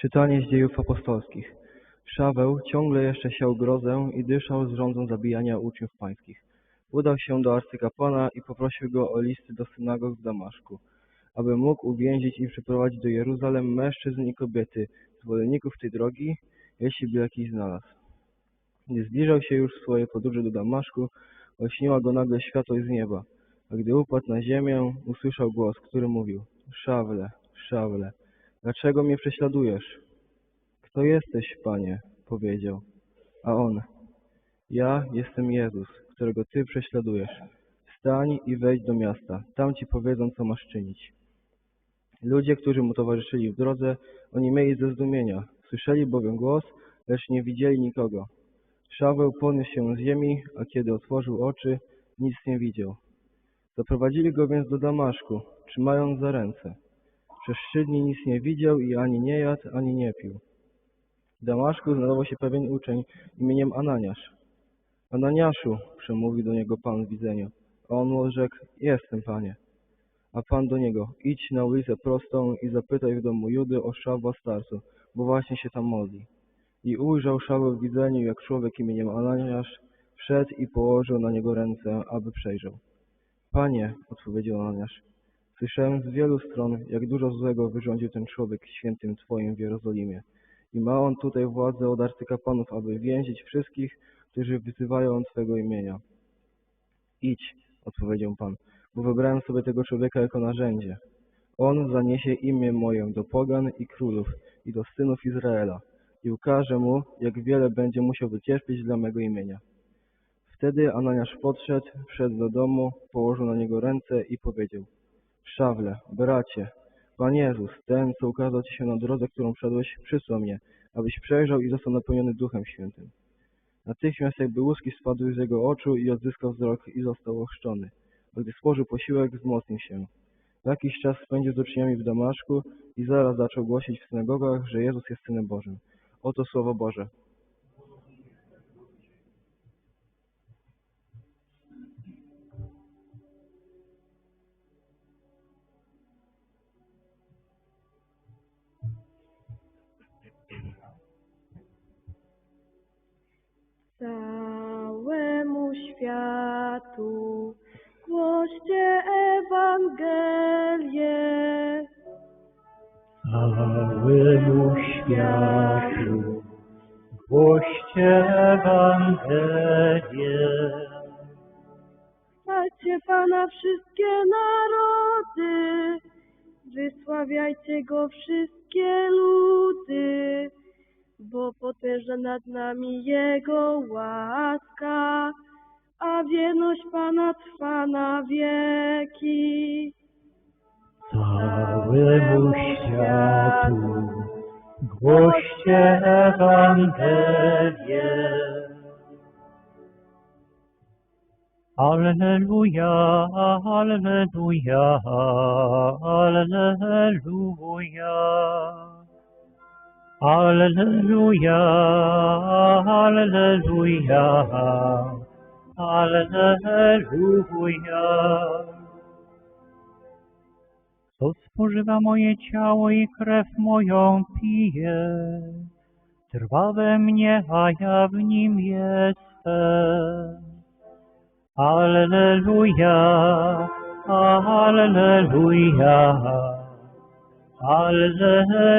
Czytanie z dziejów apostolskich. Szaweł ciągle jeszcze siał grozę i dyszał z rządzą zabijania uczniów pańskich. Udał się do arcykapłana i poprosił go o listy do synagog w Damaszku, aby mógł uwięzić i przyprowadzić do Jeruzalem mężczyzn i kobiety, zwolenników tej drogi, jeśli by jakiś znalazł. Gdy zbliżał się już w swojej podróży do Damaszku, olśniła go nagle światłość z nieba, a gdy upadł na ziemię, usłyszał głos, który mówił Szawle, Szawle, dlaczego mnie prześladujesz? Kto jesteś, Panie? powiedział. A on, ja jestem Jezus, którego Ty prześladujesz. Wstań i wejdź do miasta, tam Ci powiedzą, co masz czynić. Ludzie, którzy mu towarzyszyli w drodze, oni mieli ze zdumienia. Słyszeli bowiem głos, lecz nie widzieli nikogo. Szaweł podniósł się z ziemi, a kiedy otworzył oczy, nic nie widział. Zaprowadzili go więc do Damaszku, trzymając za ręce. Przez trzy dni nic nie widział i ani nie jadł, ani nie pił. W Damaszku znalazł się pewien uczeń imieniem Ananiasz. Ananiaszu, przemówił do niego Pan w widzeniu. A on mu rzekł, jestem, Panie. A Pan do niego, idź na ulicę prostą i zapytaj w domu Judy o Szawła starcu, bo właśnie się tam modli. I ujrzał Szaweł w widzeniu, jak człowiek imieniem Ananiasz wszedł i położył na niego ręce, aby przejrzał. Panie, odpowiedział Ananiasz, słyszałem z wielu stron, jak dużo złego wyrządził ten człowiek świętym Twoim w Jerozolimie. I ma on tutaj władzę od arcykapłanów, aby więzić wszystkich, którzy wyzywają Twego imienia. Idź, odpowiedział Pan, bo wybrałem sobie tego człowieka jako narzędzie. On zaniesie imię moje do pogan i królów i do synów Izraela i ukaże mu, jak wiele będzie musiał wycierpieć dla mego imienia. Wtedy Ananiasz podszedł, wszedł do domu, położył na niego ręce i powiedział Szawle, bracie, Pan Jezus, ten, co ukazał Ci się na drodze, którą wszedłeś, przysłał mnie, abyś przejrzał i został napełniony Duchem Świętym. Natychmiast jakby łuski spadły z jego oczu i odzyskał wzrok i został ochrzczony. A gdy spożył posiłek, wzmocnił się. Jakiś czas spędził z uczniami w Damaszku i zaraz zaczął głosić w synagogach, że Jezus jest Synem Bożym. Oto Słowo Boże. Wierność Pana trwa na wieki. Całemu światu głoście Ewangelię. Alleluja, Alleluja, Alleluja. Alleluja, Alleluja, Alleluja. Kto spożywa moje ciało i krew moją pije, trwa we mnie, a ja w nim jestem. Alleluja, Alleluja, Alleluja.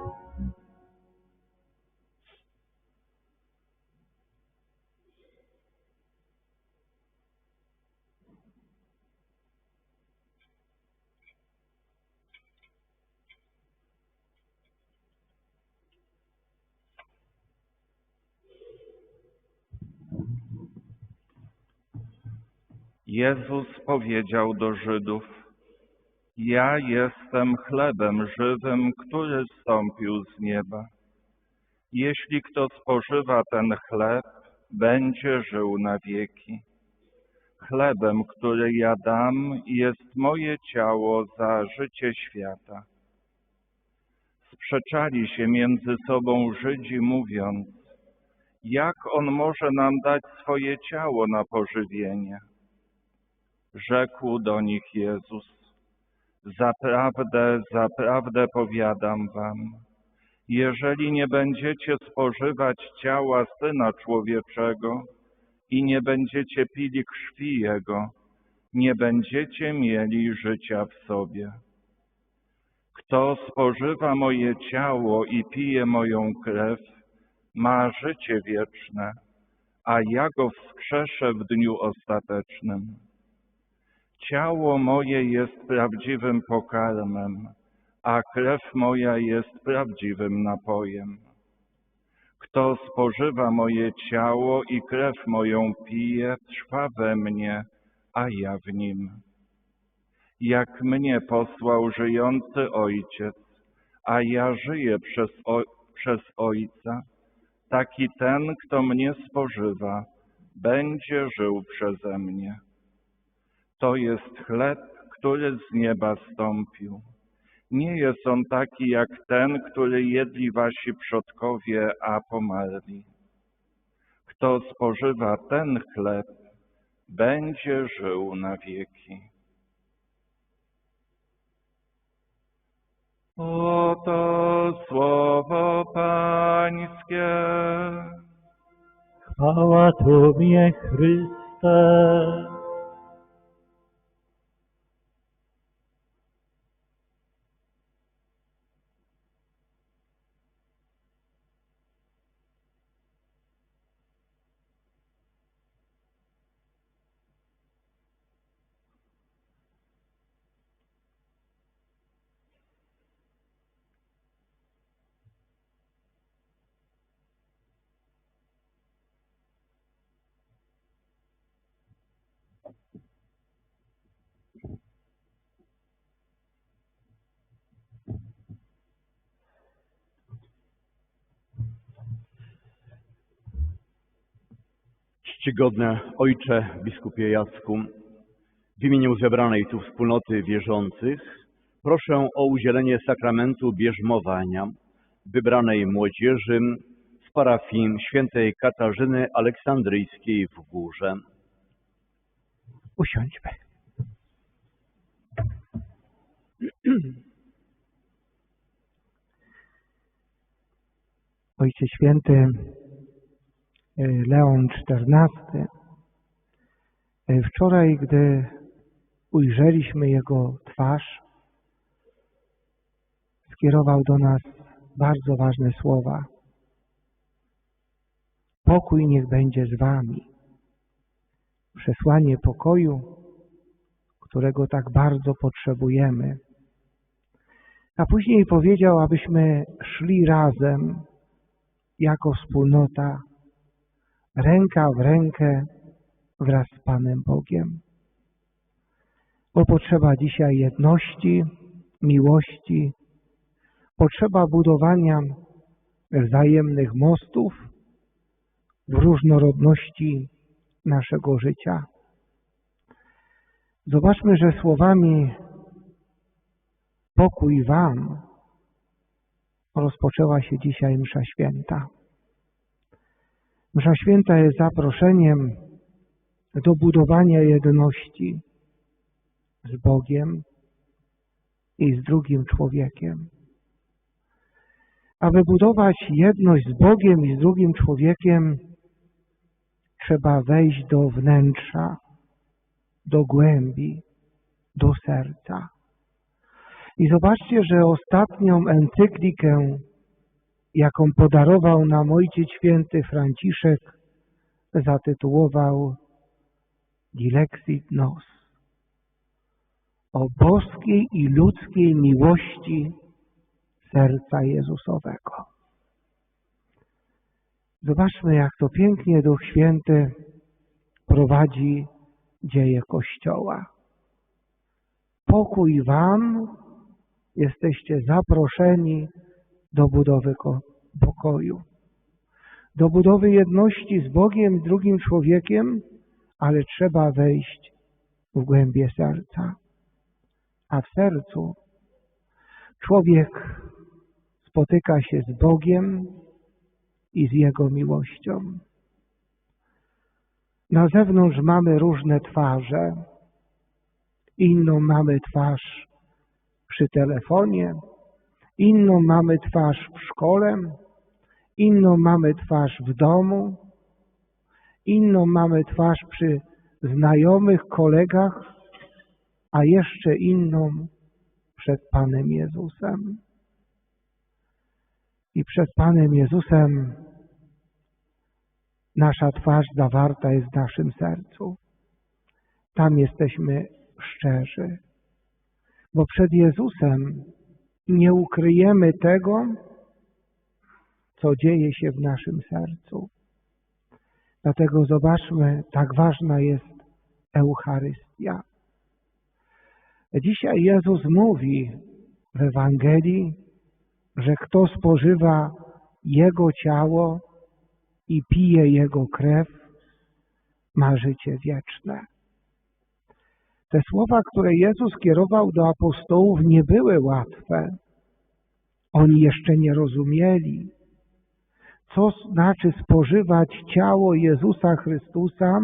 Jezus powiedział do Żydów, Ja jestem chlebem żywym, który zstąpił z nieba. Jeśli kto spożywa ten chleb, będzie żył na wieki. Chlebem, który ja dam, jest moje ciało za życie świata. Sprzeczali się między sobą Żydzi, mówiąc, jak on może nam dać swoje ciało na pożywienie? Rzekł do nich Jezus, zaprawdę, zaprawdę powiadam wam, jeżeli nie będziecie spożywać ciała Syna Człowieczego i nie będziecie pili krwi Jego, nie będziecie mieli życia w sobie. Kto spożywa moje ciało i pije moją krew, ma życie wieczne, a ja go wskrzeszę w dniu ostatecznym. Ciało moje jest prawdziwym pokarmem, a krew moja jest prawdziwym napojem. Kto spożywa moje ciało i krew moją pije, trwa we mnie, a ja w nim. Jak mnie posłał żyjący Ojciec, a ja żyję przez, o, przez Ojca, taki ten, kto mnie spożywa, będzie żył przeze mnie. To jest chleb, który z nieba stąpił. Nie jest on taki jak ten, który jedli wasi przodkowie, a pomarli. Kto spożywa ten chleb, będzie żył na wieki. Oto słowo Pańskie. Chwała Tobie, Chryste. Czcigodny Ojcze Biskupie Jacku, w imieniu zebranej tu wspólnoty wierzących proszę o udzielenie sakramentu bierzmowania wybranej młodzieży z parafii świętej Katarzyny Aleksandryjskiej w Górze. Usiądźmy. Ojciec Święty e, Leon XIV e, wczoraj, gdy ujrzeliśmy jego twarz, skierował do nas bardzo ważne słowa. Pokój niech będzie z wami. Przesłanie pokoju, którego tak bardzo potrzebujemy. A później powiedział, abyśmy szli razem jako wspólnota, ręka w rękę wraz z Panem Bogiem. Bo potrzeba dzisiaj jedności, miłości, potrzeba budowania wzajemnych mostów w różnorodności naszego życia. Zobaczmy, że słowami pokój Wam rozpoczęła się dzisiaj Msza Święta. Msza Święta jest zaproszeniem do budowania jedności z Bogiem i z drugim człowiekiem. Aby budować jedność z Bogiem i z drugim człowiekiem, trzeba wejść do wnętrza, do głębi, do serca. I zobaczcie, że ostatnią encyklikę, jaką podarował nam Ojciec Święty Franciszek, zatytułował Dilexit Nos. O boskiej i ludzkiej miłości serca Jezusowego. Zobaczmy, jak to pięknie Duch Święty prowadzi dzieje Kościoła. Pokój Wam, jesteście zaproszeni do budowy ko- pokoju, do budowy jedności z Bogiem, z drugim człowiekiem, ale trzeba wejść w głębie serca. A w sercu człowiek spotyka się z Bogiem i z Jego miłością. Na zewnątrz mamy różne twarze. Inną mamy twarz przy telefonie, inną mamy twarz w szkole, inną mamy twarz w domu, inną mamy twarz przy znajomych, kolegach, a jeszcze inną przed Panem Jezusem. I przed Panem Jezusem nasza twarz zawarta jest w naszym sercu. Tam jesteśmy szczerzy, bo przed Jezusem nie ukryjemy tego, co dzieje się w naszym sercu. Dlatego zobaczmy, tak ważna jest Eucharystia. Dzisiaj Jezus mówi w Ewangelii, że kto spożywa Jego ciało i pije Jego krew, ma życie wieczne. Te słowa, które Jezus kierował do apostołów, nie były łatwe. Oni jeszcze nie rozumieli, co znaczy spożywać ciało Jezusa Chrystusa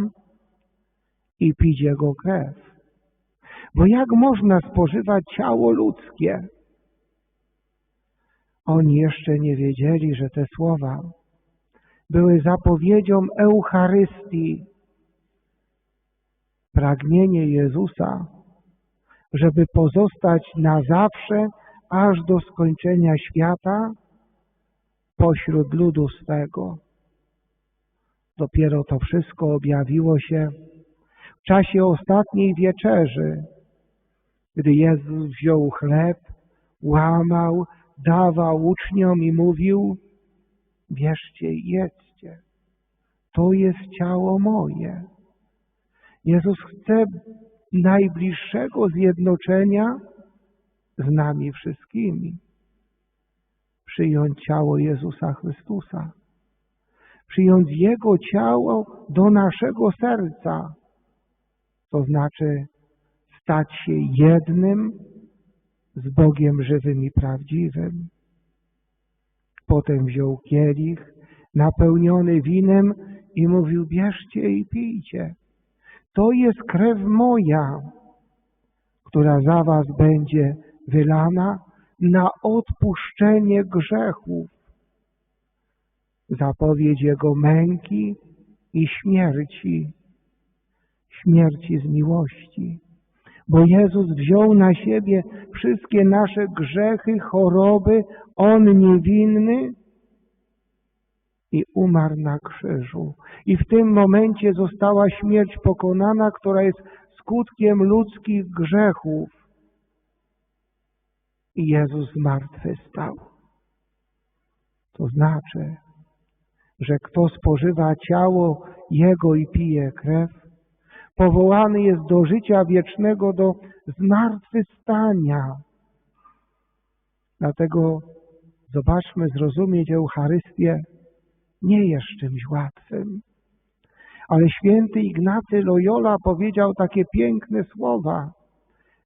i pić Jego krew. Bo jak można spożywać ciało ludzkie? Oni jeszcze nie wiedzieli, że te słowa były zapowiedzią Eucharystii, pragnienie Jezusa, żeby pozostać na zawsze, aż do skończenia świata pośród ludu swego. Dopiero to wszystko objawiło się w czasie ostatniej wieczerzy, gdy Jezus wziął chleb, łamał, dawał uczniom i mówił, bierzcie i jedzcie, to jest ciało moje. Jezus chce najbliższego zjednoczenia z nami wszystkimi. Przyjąć ciało Jezusa Chrystusa. Przyjąć Jego ciało do naszego serca. To znaczy stać się jednym z Bogiem żywym i prawdziwym. Potem wziął kielich napełniony winem i mówił, bierzcie i pijcie. To jest krew moja, która za was będzie wylana na odpuszczenie grzechów. Zapowiedź Jego męki i śmierci, śmierci z miłości. Bo Jezus wziął na siebie wszystkie nasze grzechy, choroby, On niewinny i umarł na krzyżu. I w tym momencie została śmierć pokonana, która jest skutkiem ludzkich grzechów. I Jezus zmartwychwstał. To znaczy, że kto spożywa ciało Jego i pije krew, powołany jest do życia wiecznego, do zmartwychwstania. Dlatego zobaczmy, zrozumieć Eucharystię nie jest czymś łatwym. Ale święty Ignacy Loyola powiedział takie piękne słowa.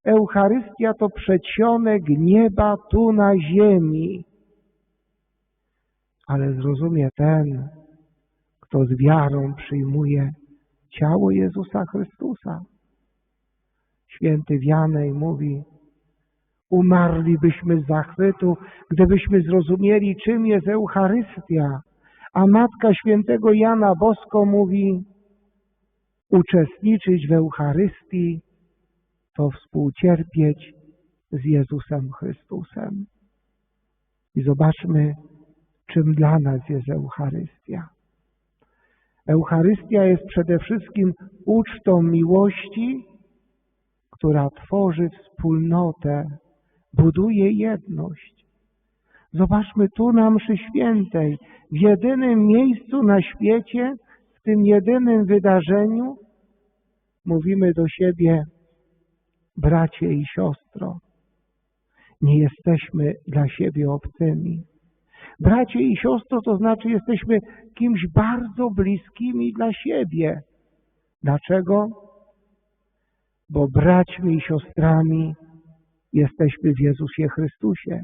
Eucharystia to przedsionek nieba tu na ziemi. Ale zrozumie ten, kto z wiarą przyjmuje ciało Jezusa Chrystusa. Święty Wianej mówi, umarlibyśmy z zachwytu, gdybyśmy zrozumieli, czym jest Eucharystia. A Matka Świętego Jana Bosko mówi, uczestniczyć w Eucharystii to współcierpieć z Jezusem Chrystusem. I zobaczmy, czym dla nas jest Eucharystia. Eucharystia jest przede wszystkim ucztą miłości, która tworzy wspólnotę, buduje jedność. Zobaczmy tu na mszy świętej, w jedynym miejscu na świecie, w tym jedynym wydarzeniu, mówimy do siebie bracie i siostro. Nie jesteśmy dla siebie obcymi. Bracie i siostro to znaczy jesteśmy kimś bardzo bliskimi dla siebie. Dlaczego? Bo braćmi i siostrami jesteśmy w Jezusie Chrystusie.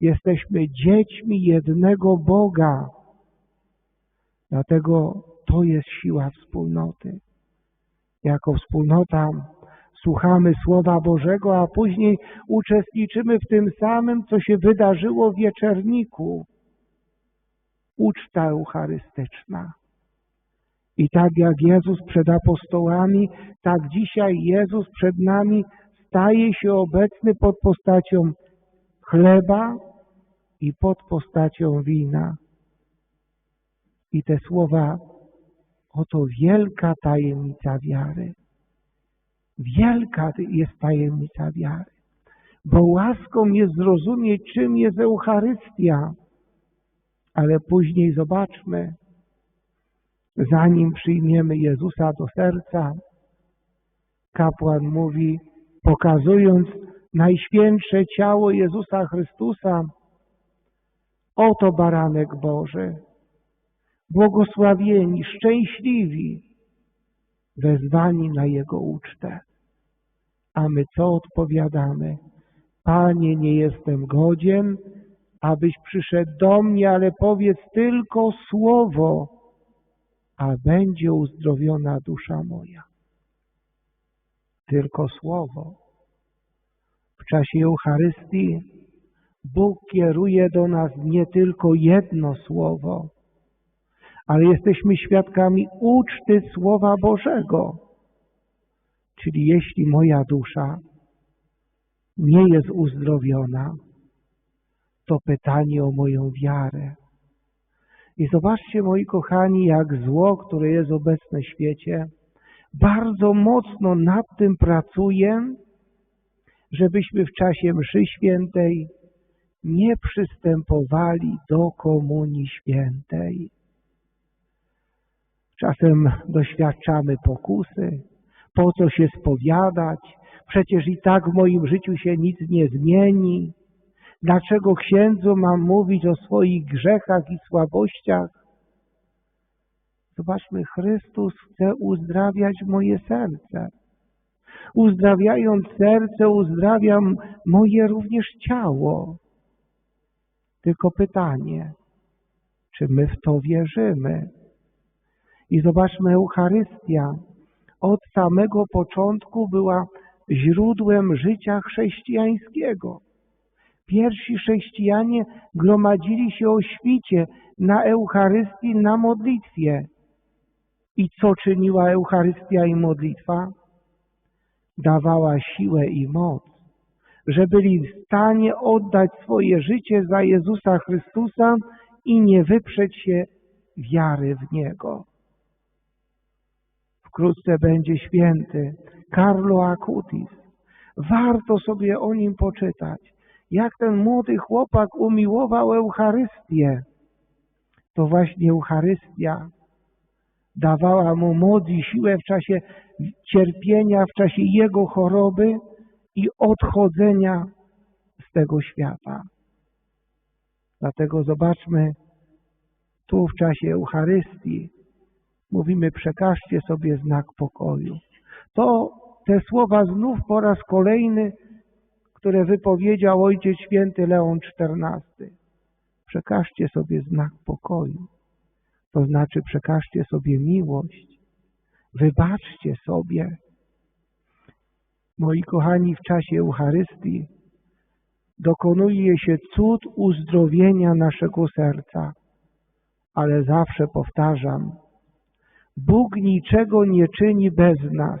Jesteśmy dziećmi jednego Boga. Dlatego to jest siła wspólnoty. Jako wspólnota słuchamy Słowa Bożego, a później uczestniczymy w tym samym, co się wydarzyło w wieczerniku. Uczta eucharystyczna. I tak jak Jezus przed apostołami, tak dzisiaj Jezus przed nami staje się obecny pod postacią chleba i pod postacią wina. I te słowa, oto wielka tajemnica wiary. Wielka jest tajemnica wiary, bo łaską jest zrozumieć, czym jest Eucharystia. Ale później zobaczmy, zanim przyjmiemy Jezusa do serca, kapłan mówi, pokazując najświętsze ciało Jezusa Chrystusa, oto baranek Boży, błogosławieni, szczęśliwi, wezwani na Jego ucztę. A my co odpowiadamy? Panie, nie jestem godzien, abyś przyszedł do mnie, ale powiedz tylko słowo, a będzie uzdrowiona dusza moja. Tylko słowo. W czasie Eucharystii Bóg kieruje do nas nie tylko jedno słowo, ale jesteśmy świadkami uczty Słowa Bożego. Czyli jeśli moja dusza nie jest uzdrowiona, to pytanie o moją wiarę. I zobaczcie, moi kochani, jak zło, które jest obecne w świecie, bardzo mocno nad tym pracuje, żebyśmy w czasie mszy świętej nie przystępowali do komunii świętej. Czasem doświadczamy pokusy, po co się spowiadać, przecież i tak w moim życiu się nic nie zmieni. Dlaczego księdzu mam mówić o swoich grzechach i słabościach? Zobaczmy, Chrystus chce uzdrawiać moje serce. Uzdrawiając serce, uzdrawiam moje również ciało. Tylko pytanie, czy my w to wierzymy? I zobaczmy, Eucharystia od samego początku była źródłem życia chrześcijańskiego. Pierwsi chrześcijanie gromadzili się o świcie na Eucharystii, na modlitwie. I co czyniła Eucharystia i modlitwa? Dawała siłę i moc, że byli w stanie oddać swoje życie za Jezusa Chrystusa i nie wyprzeć się wiary w Niego. Wkrótce będzie święty Carlo Acutis. Warto sobie o nim poczytać. Jak ten młody chłopak umiłował Eucharystię. To właśnie Eucharystia dawała mu moc i siłę w czasie cierpienia, w czasie jego choroby i odchodzenia z tego świata. Dlatego zobaczmy tu w czasie Eucharystii mówimy przekażcie sobie znak pokoju. To te słowa znów po raz kolejny, które wypowiedział Ojciec Święty Leon XIV. Przekażcie sobie znak pokoju. To znaczy przekażcie sobie miłość. Wybaczcie sobie. Moi kochani, w czasie Eucharystii dokonuje się cud uzdrowienia naszego serca. Ale zawsze powtarzam, Bóg niczego nie czyni bez nas.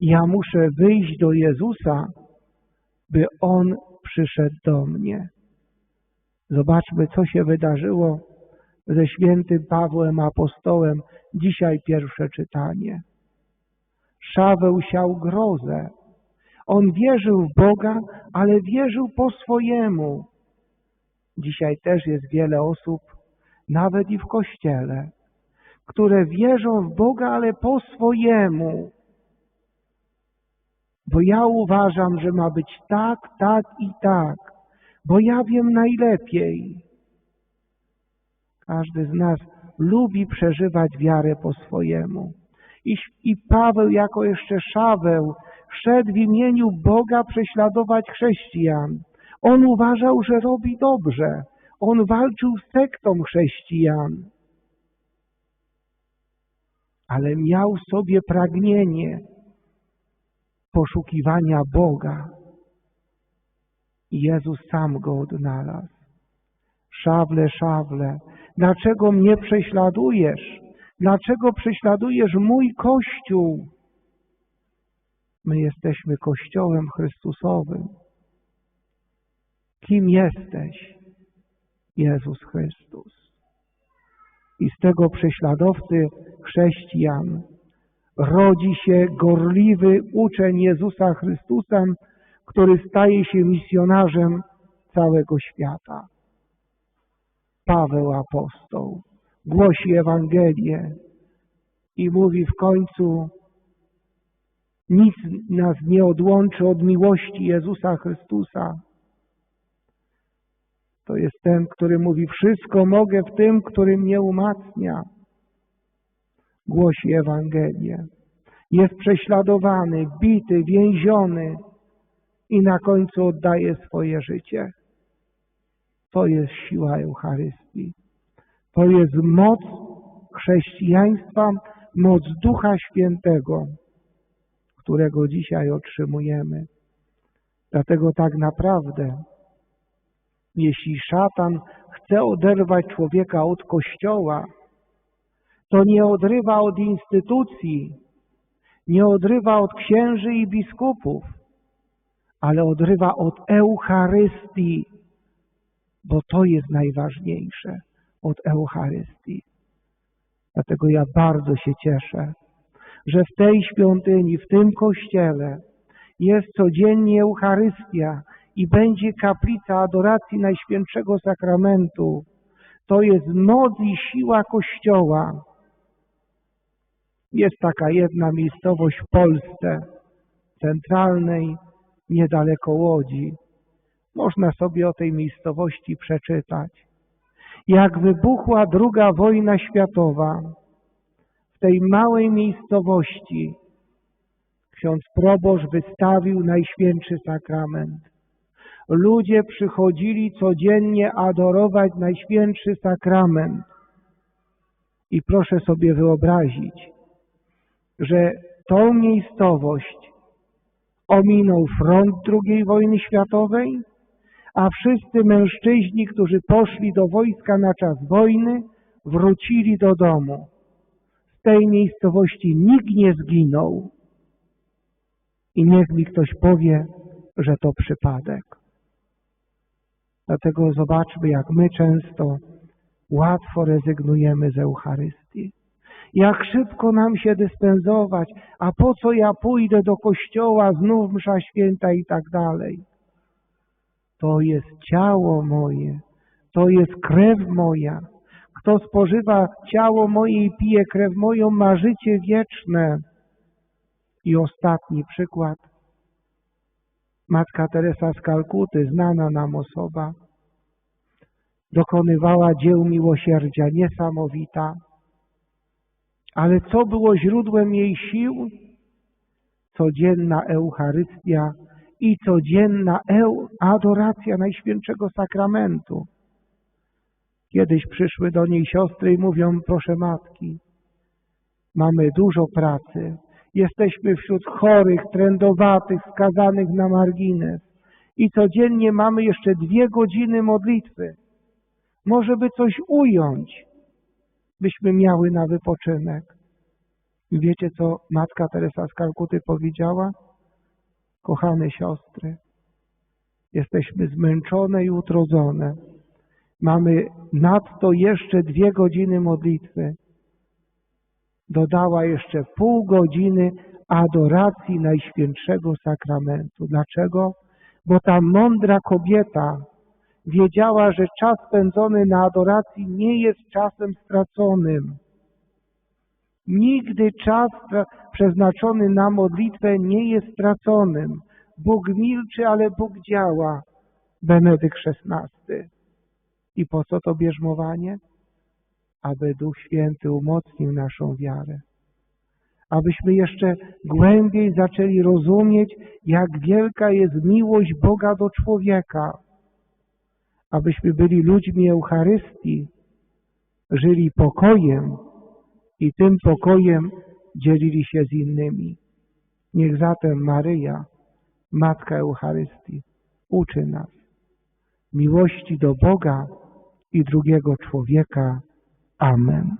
Ja muszę wyjść do Jezusa, by On przyszedł do mnie. Zobaczmy, co się wydarzyło ze świętym Pawłem Apostołem. Dzisiaj pierwsze czytanie. Szaweł siał grozę. On wierzył w Boga, ale wierzył po swojemu. Dzisiaj też jest wiele osób, nawet i w Kościele, które wierzą w Boga, ale po swojemu. Bo ja uważam, że ma być tak, tak i tak, bo ja wiem najlepiej. Każdy z nas lubi przeżywać wiarę po swojemu. I, I Paweł, jako jeszcze Szaweł, szedł w imieniu Boga prześladować chrześcijan. On uważał, że robi dobrze. On walczył z sektą chrześcijan. Ale miał sobie pragnienie poszukiwania Boga. Jezus sam go odnalazł. Szawle, szawle, dlaczego mnie prześladujesz? Dlaczego prześladujesz mój Kościół? My jesteśmy Kościołem Chrystusowym. Kim jesteś? Jezus Chrystus. I z tego prześladowcy chrześcijan rodzi się gorliwy uczeń Jezusa Chrystusa, który staje się misjonarzem całego świata. Paweł apostoł głosi Ewangelię i mówi w końcu nic nas nie odłączy od miłości Jezusa Chrystusa. To jest ten, który mówi wszystko mogę w tym, który mnie umacnia. Głosi Ewangelię. Jest prześladowany, bity, więziony i na końcu oddaje swoje życie. To jest siła Eucharystii. To jest moc chrześcijaństwa, moc Ducha Świętego, którego dzisiaj otrzymujemy. Dlatego tak naprawdę, jeśli szatan chce oderwać człowieka od Kościoła, to nie odrywa od instytucji, nie odrywa od księży i biskupów, ale odrywa od Eucharystii, bo to jest najważniejsze od Eucharystii. Dlatego ja bardzo się cieszę, że w tej świątyni, w tym kościele jest codziennie Eucharystia i będzie kaplica adoracji Najświętszego Sakramentu. To jest moc i siła Kościoła. Jest taka jedna miejscowość w Polsce, centralnej, niedaleko Łodzi. Można sobie o tej miejscowości przeczytać. Jak wybuchła druga wojna światowa, w tej małej miejscowości ksiądz proboszcz wystawił Najświętszy Sakrament. Ludzie przychodzili codziennie adorować Najświętszy Sakrament. I proszę sobie wyobrazić, że tą miejscowość ominął front II wojny światowej, a wszyscy mężczyźni, którzy poszli do wojska na czas wojny, wrócili do domu. Z tej miejscowości nikt nie zginął. I niech mi ktoś powie, że to przypadek. Dlatego zobaczmy, jak my często łatwo rezygnujemy z Eucharystii. Jak szybko nam się dyspensować, a po co ja pójdę do kościoła, znów msza święta i tak dalej. To jest ciało moje, to jest krew moja. Kto spożywa ciało moje i pije krew moją, ma życie wieczne. I ostatni przykład. Matka Teresa z Kalkuty, znana nam osoba, dokonywała dzieł miłosierdzia niesamowita. Ale co było źródłem jej sił? Codzienna Eucharystia i codzienna adoracja Najświętszego Sakramentu. Kiedyś przyszły do niej siostry i mówią, proszę matki, mamy dużo pracy, jesteśmy wśród chorych, trędowatych, skazanych na margines i codziennie mamy jeszcze dwie godziny modlitwy. Może by coś ująć, byśmy miały na wypoczynek. Wiecie, co matka Teresa z Kalkuty powiedziała? Kochane siostry, jesteśmy zmęczone i utrudzone. Mamy nadto jeszcze dwie godziny modlitwy. Dodała jeszcze pół godziny adoracji Najświętszego Sakramentu. Dlaczego? Bo ta mądra kobieta wiedziała, że czas spędzony na adoracji nie jest czasem straconym. Nigdy czas przeznaczony na modlitwę nie jest straconym. Bóg milczy, ale Bóg działa. Benedykt XVI. I po co to bierzmowanie? Aby Duch Święty umocnił naszą wiarę. Abyśmy jeszcze głębiej zaczęli rozumieć, jak wielka jest miłość Boga do człowieka. Abyśmy byli ludźmi Eucharystii, żyli pokojem i tym pokojem dzielili się z innymi. Niech zatem Maryja, Matka Eucharystii, uczy nas miłości do Boga i drugiego człowieka. Amen.